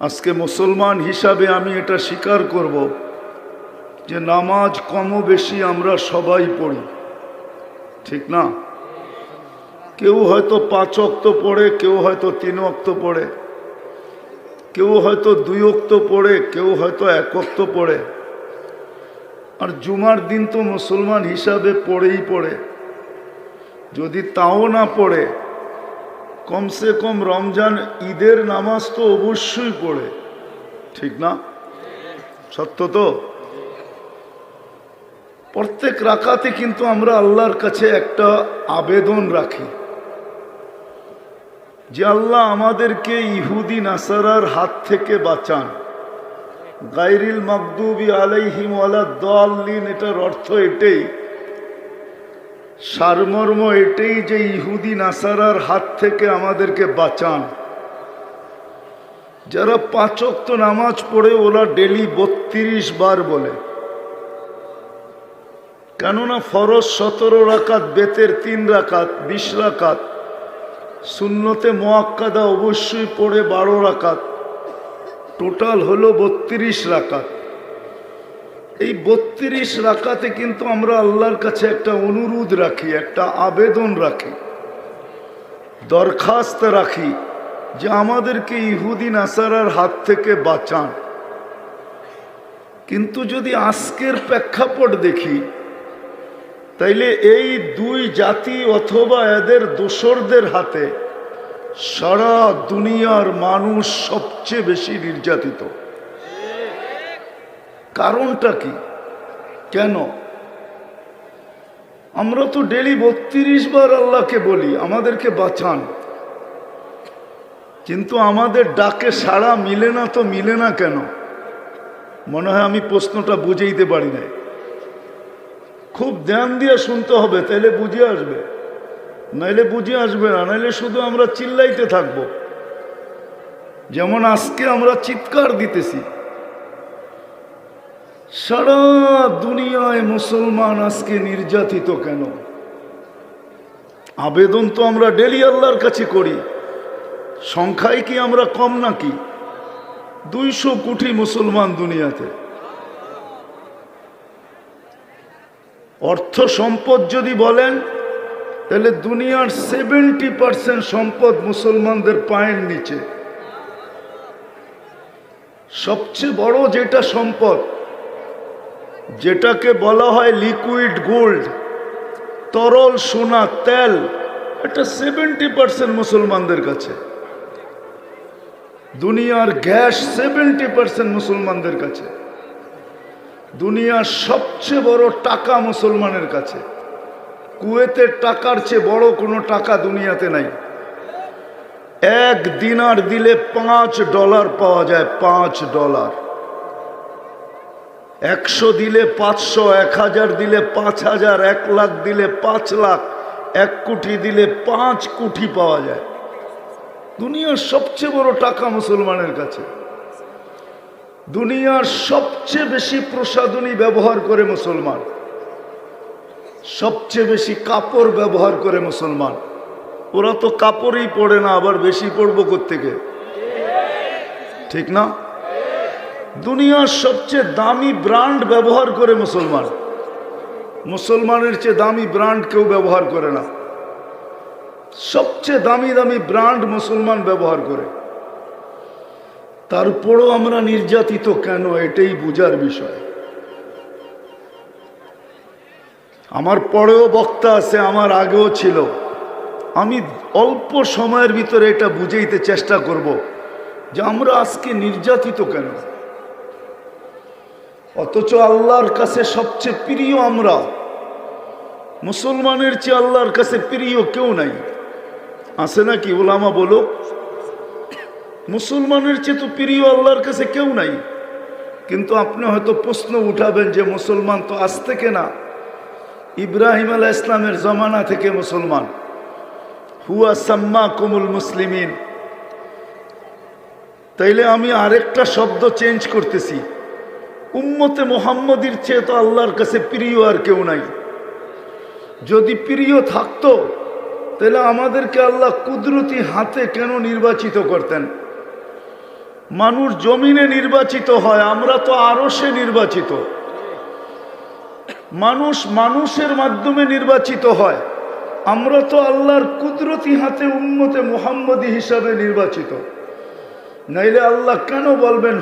আজকে মুসলমান হিসাবে আমি এটা স্বীকার করব যে নামাজ কম বেশি আমরা সবাই পড়ি। ঠিক না? কেউ হয়তো পাঁচ অক্ত পড়ে, কেউ হয়তো তিন অক্ত পড়ে, কেউ হয়তো দুই অক্ত পড়ে, কেউ হয়তো এক অক্ত পড়ে। আর জুমার দিন তো মুসলমান হিসাবে পড়েই পড়ে। যদি তাও না পড়ে কমসে কম রমজান ঈদের নামাজ তো অবশ্যই পড়ে। ঠিক না? সত্য তো? প্রত্যেক রাখাতে কিন্তু আমরা আল্লাহর কাছে একটা আবেদন রাখি। যে আল্লাহ আমাদেরকে ইহুদি, নাসারার হাত থেকে বাঁচান। গাইরিল মকদুবি আলাইহিম ওয়ালা দলিন এটার অর্থ এটাই সারমর্ম এটাই যে ইহুদি নাসারার হাত থেকে আমাদেরকে বাঁচান। যারা পাঁচক্ত নামাজ পড়ে ওরা ডেলি বত্রিশ বার বলে। কেননা ফরজ সতেরো রাকাত, বেতের তিন রাকাত, বিশ রাকাত শূন্যতে মোয়াক্কাদা অবশ্যই পড়ে বারো রাকাত, টোটাল হলো বত্রিশ রাকাত। এই বত্রিশ রাখাতে কিন্তু আমরা আল্লাহর কাছে একটা অনুরোধ রাখি, একটা আবেদন রাখি, দরখাস্ত রাখি যে আমাদেরকে ইহুদি নাসারার হাত থেকে বাঁচান। কিন্তু যদি আজকের প্রেক্ষাপট দেখি, তাইলে এই দুই জাতি অথবা এদের দোসরদের হাতে সারা দুনিয়ার মানুষ সবচেয়ে বেশি নির্যাতিত। কারণটা কি? কেন? আমরা তো ডেলি বত্রিশ বার আল্লাহকে বলি, আমাদেরকে বাঁচান। কিন্তু আমাদের ডাকে সাড়া মিলে না তো মিলে না কেন? মনে হয় আমি প্রশ্নটা বুঝেইতে পারি নাই। খুব ধ্যান দিয়ে শুনতে হবে, তাইলে বুঝে আসবে। নাইলে বুঝে আসবে না, নাইলে শুধু আমরা চিল্লাইতে থাকব। যেমন আজকে আমরা চিৎকার দিতেছি। সারা দুনিয়ায় মুসলমান আজকে নির্যাতিত কেন? আবেদন তো আমরা ডেলি আল্লাহর কাছে করি। সংখ্যায় কি আমরা কম নাকি? দুইশো কোটি মুসলমান দুনিয়াতে। অর্থ সম্পদ যদি বলেন, তাহলে দুনিয়ার সেভেন্টি পার্সেন্ট সম্পদ মুসলমানদের পায়ের নিচে। সবচেয়ে বড় যেটা সম্পদ যেটাকে বলা হয় লিকুইড গোল্ড তরল সোনা, তেল, এটা সেভেন্টি পার্সেন্ট মুসলমানদের কাছে। দুনিয়ার গ্যাস সেভেন্টি পার্সেন্ট মুসলমানদের কাছে। দুনিয়ার সবচেয়ে বড় টাকা মুসলমানের কাছে। কুয়েতের টাকার চেয়ে বড় কোনো টাকা দুনিয়াতে নাই। এক দিনার দিলে পাঁচ ডলার পাওয়া যায়, পাঁচ ডলার। একশো দিলে পাঁচশো, এক হাজার দিলে পাঁচ হাজার, এক লাখ দিলে পাঁচ লাখ, এক কোটি দিলে পাঁচ কোটি পাওয়া যায়। দুনিয়ার সবচেয়ে বড় টাকা মুসলমানের কাছে। দুনিয়ার সবচেয়ে বেশি প্রসাধনী ব্যবহার করে মুসলমান। সবচেয়ে বেশি কাপড় ব্যবহার করে মুসলমান। ওরা তো কাপড়ই পড়ে না, আবার বেশি পড়ব থেকে ঠিক না? দুনিয়ার সবচেয়ে দামি ব্র্যান্ড ব্যবহার করে মুসলমান। মুসলমানের চেয়ে দামি ব্র্যান্ড কেউ ব্যবহার করে না। সবচেয়ে দামি দামি ব্র্যান্ড মুসলমান ব্যবহার করে। তারপরও আমরা নির্যাতিত কেন, এটাই বুঝার বিষয়। আমার পরেও বক্তা আছে, আমার আগেও ছিল। আমি অল্প সময়ের ভিতরে এটা বুঝাইতে চেষ্টা করব যে আমরা আজকে নির্যাতিত কেন? অথচ আল্লাহর কাছে সবচেয়ে প্রিয় আমরা। মুসলমানের চেয়ে আল্লাহর কাছে প্রিয় কেউ নাই। আছে নাকি ওলামা বলো? মুসলমানের চেয়ে তো প্রিয় আল্লাহর কাছে কেউ নাই। কিন্তু আপনি হয়তো প্রশ্ন উঠাবেন যে মুসলমান তো আজ থেকে না। ইব্রাহিম আলাহ ইসলামের জমানা থেকে মুসলমান। হুয়া সাম্মা কুমুল মুসলিমিন। তাইলে আমি আরেকটা শব্দ চেঞ্জ করতেছি। উম্মতে মোহাম্মদীর চেয়ে তো আল্লাহর কাছে প্রিয় আর কেউ নাই। যদি প্রিয় থাকতো, তাহলে আমাদেরকে আল্লাহ কুদরতি হাতে কেন নির্বাচিত করতেন? মানুষ জমিনে নির্বাচিত হয়, আমরা তো আরও সে নির্বাচিত। মানুষ মানুষের মাধ্যমে নির্বাচিত হয়, আমরা তো আল্লাহর কুদরতি হাতে উন্মতে মোহাম্মদী হিসাবে নির্বাচিত। নাইলে আল্লাহ কেন বলবেন